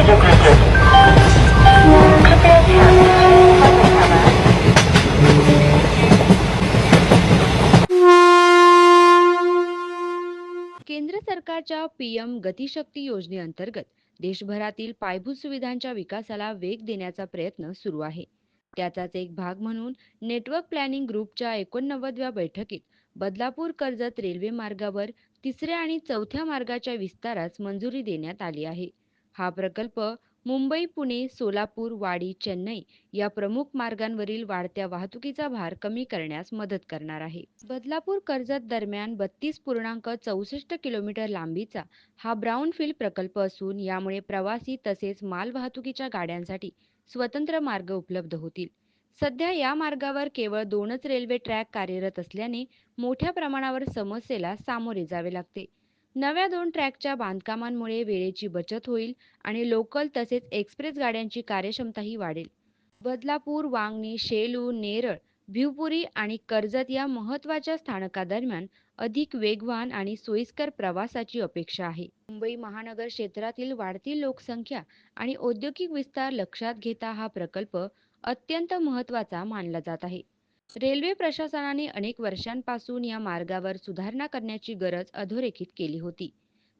केंद्र सरकारच्या पीएम गतिशक्ती योजनेअंतर्गत देशभरातील पायाभूत सुविधांच्या विकासाला वेग देण्याचा प्रयत्न सुरू आहे. त्याचाच एक भाग म्हणून नेटवर्क प्लॅनिंग ग्रुपच्या एकोणनव्वदव्या बैठकीत बदलापूर कर्जत रेल्वे मार्गावर तिसऱ्या आणि चौथ्या मार्गाच्या विस्तारास मंजुरी देण्यात आली आहे. हा प्रकल्प मुंबई पुणे सोलापूर वाडी चेन्नई या प्रमुख मार्गांवरील वाढत्या वाहतुकीचा भार कमी करण्यास मदत करणार आहे. बदलापूर कर्जत दरम्यान बत्तीस पूर्णांक चौसष्ट किलोमीटर लांबीचा हा ब्राऊनफील्ड प्रकल्प असून यामुळे प्रवासी तसेच मालवाहतुकीच्या गाड्यांसाठी स्वतंत्र मार्ग उपलब्ध होतील. सध्या या मार्गावर केवळ दोनच रेल्वे ट्रॅक कार्यरत असल्याने मोठ्या प्रमाणावर समस्येला सामोरे जावे लागते. नव्या दोन ट्रॅकच्या बांधकामांमुळे वेळेची बचत होईल आणि लोकल तसेच एक्सप्रेस गाड्यांची कार्यक्षमताही वाढेल. बदलापूर वांगणी शेलू नेरळ भिवपुरी आणि कर्जत या महत्त्वाच्या स्थानकादरम्यान अधिक वेगवान आणि सोयीस्कर प्रवासाची अपेक्षा आहे. मुंबई महानगर क्षेत्रातील वाढती लोकसंख्या आणि औद्योगिक विस्तार लक्षात घेता हा प्रकल्प अत्यंत महत्त्वाचा मानला जात आहे. रेल्वे प्रशासनाने अनेक वर्षांपासून या मार्गावर सुधारणा करण्याची गरज अधोरेखित केली होती.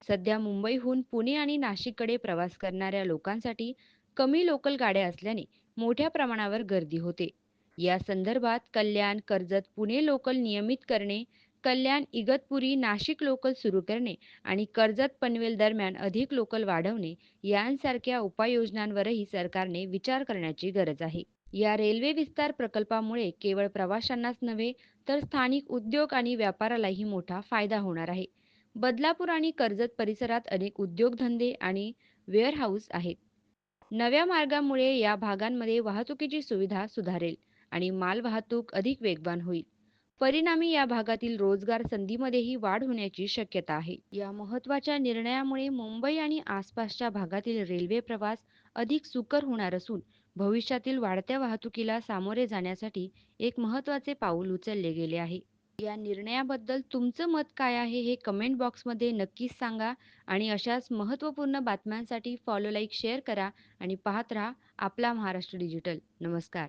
सध्या मुंबईहून पुणे आणि नाशिककडे प्रवास करणाऱ्या लोकांसाठी कमी लोकल गाड्या असल्याने मोठ्या प्रमाणावर गर्दी होते. या संदर्भात कल्याण कर्जत पुणे लोकल नियमित करणे कल्याण इगतपुरी नाशिक लोकल सुरू करणे आणि कर्जत पनवेल दरम्यान अधिक लोकल वाढवणे यांसारख्या उपाययोजनांवरही सरकारने विचार करण्याची गरज आहे. या रेल्वे विस्तार प्रकल्पामुळे केवळ प्रवाशांनाच नव्हे तर स्थानिक उद्योग आणि व्यापारालाही मोठा फायदा होणार आहे. बदलापूर आणि कर्जत परिसरात अनेक उद्योगधंदे आणि वेअरहाऊस आहेत. नव्या मार्गामुळे या भागांमध्ये वाहतुकीची सुविधा सुधारेल आणि मालवाहतूक अधिक वेगवान होईल. परिणामी या भागातील रोजगार संधीमध्येही वाढ होण्याची शक्यता आहे. या महत्त्वाच्या निर्णयामुळे मुंबई आणि आसपासच्या भागातील रेल्वे प्रवास अधिक सुकर होणार असून भविष्यातील वाढत्या वाहतुकीला सामोरे जाण्यासाठी एक महत्त्वाचे पाऊल उचलले गेले आहे. या निर्णयाबद्दल तुमचं मत काय आहे हे कमेंट बॉक्समध्ये नक्कीच सांगा आणि अशाच महत्त्वपूर्ण बातम्यांसाठी फॉलो लाईक शेअर करा आणि पाहत राहा आपला महाराष्ट्र डिजिटल नमस्कार.